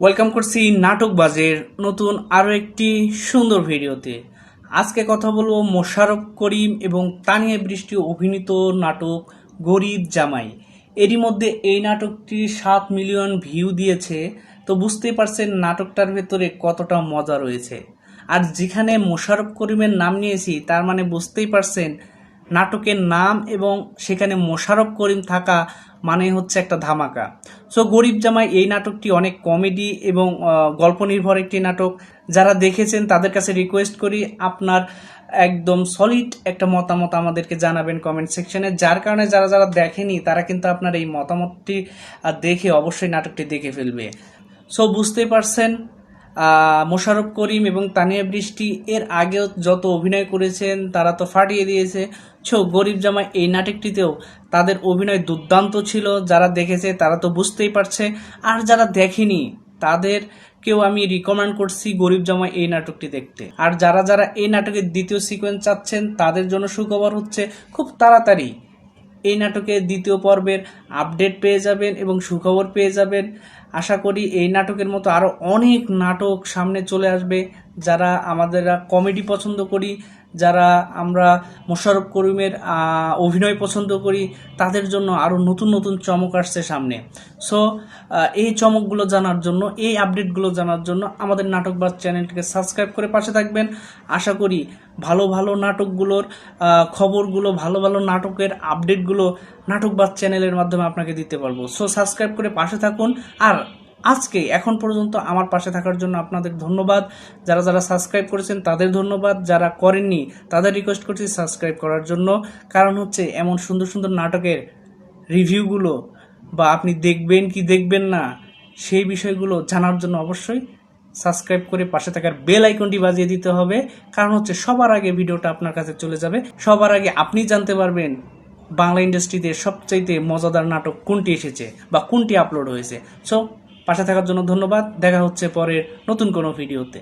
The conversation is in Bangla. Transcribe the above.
ওয়েলকাম করছি নাটক বাজের নতুন আরও একটি সুন্দর ভিডিওতে। আজকে কথা বলব মোশারফ করিম এবং তানিয়া বৃষ্টি অভিনীত নাটক গরিব জামাই। এরই মধ্যে এই নাটকটি সাত মিলিয়ন ভিউ দিয়েছে, তো বুঝতেই পারছেন নাটকটার ভেতরে কতটা মজা রয়েছে। আর যেখানে মোশারফ করিমের নাম নিয়েছি, তার মানে বুঝতেই পারছেন নাটকের নাম এবং সেখানে মোশারফ করিম থাকা মানে হচ্ছে একটা ধামাকা। সো গরিব জামাই এই নাটকটি অনেক কমেডি এবং গল্প নির্ভর একটি নাটক। যারা দেখেছেন, তাদের কাছে রিকোয়েস্ট করি, আপনার একদম সলিড একটা মতামত আমাদেরকে জানাবেন কমেন্ট সেকশনে যার কারণে যারা যারা দেখেনি, তারা কিন্তু আপনার এই মতামতটি দেখে অবশ্যই নাটকটি দেখে ফেলবে। সো বুঝতেই পারছেন মোশাররফ করিম এবং তানিয়া বৃষ্টি এর আগেও যত অভিনয় করেছেন, তারা তো ফাটিয়ে দিয়েছে। ছো, গরিব জামাই এই নাটকটিতেও তাদের অভিনয় দুর্দান্ত ছিল। যারা দেখেছে, তারা তো বুঝতেই পারছে। আর যারা দেখেনি, তাদেরকেও আমি রিকমেন্ড করছি গরিব জামাই এই নাটকটি দেখতে। আর যারা যারা এই নাটকের দ্বিতীয় সিকোয়েন্স চাচ্ছেন, তাদের জন্য সুখবর হচ্ছে খুব তাড়াতাড়ি। এই নাটকের দ্বিতীয় পর্বের আপডেট পেয়ে যাবেন এবং সুখবর পেয়ে যাবেন। আশা করি এই নাটকের মতো আরও অনেক নাটক সামনে চলে আসবে যারা আমাদের কমেডি পছন্দ করি। যারা আমরা মোশাররফ করিমের অভিনয় পছন্দ করি, তাদের জন্য আরও নতুন নতুন চমক আসছে সামনে। সো এই চমকগুলো জানার জন্য, এই আপডেটগুলো জানার জন্য আমাদের নাটকবাদ চ্যানেলটিকে সাবস্ক্রাইব করে পাশে থাকবেন। আশা করি ভালো ভালো নাটকগুলোর খবরগুলো, ভালো ভালো নাটকের আপডেটগুলো নাটকবাদ চ্যানেলের মাধ্যমে আপনাকে দিতে পারব। সো সাবস্ক্রাইব করে পাশে থাকুন। আর আজকে এখন পর্যন্ত আমার পাশে থাকার জন্য আপনাদের ধন্যবাদ। যারা যারা সাবস্ক্রাইব করেছেন, তাদের ধন্যবাদ। যারা করেননি, তাদের রিকোয়েস্ট করছি সাবস্ক্রাইব করার জন্য। কারণ হচ্ছে, এমন সুন্দর সুন্দর নাটকের রিভিউগুলো বা আপনি দেখবেন কি দেখবেন না, সেই বিষয়গুলো জানার জন্য অবশ্যই সাবস্ক্রাইব করে পাশে থাকার বেল আইকনটি বাজিয়ে দিতে হবে। কারণ হচ্ছে, সবার আগে ভিডিওটা আপনার কাছে চলে যাবে। সবার আগে আপনি জানতে পারবেন বাংলা ইন্ডাস্ট্রিতে সবচাইতে মজাদার নাটক কোনটি এসেছে বা কোনটি আপলোড হয়েছে। সো পাশে থাকার জন্য ধন্যবাদ। দেখা হচ্ছে পরের নতুন কোনো ভিডিওতে।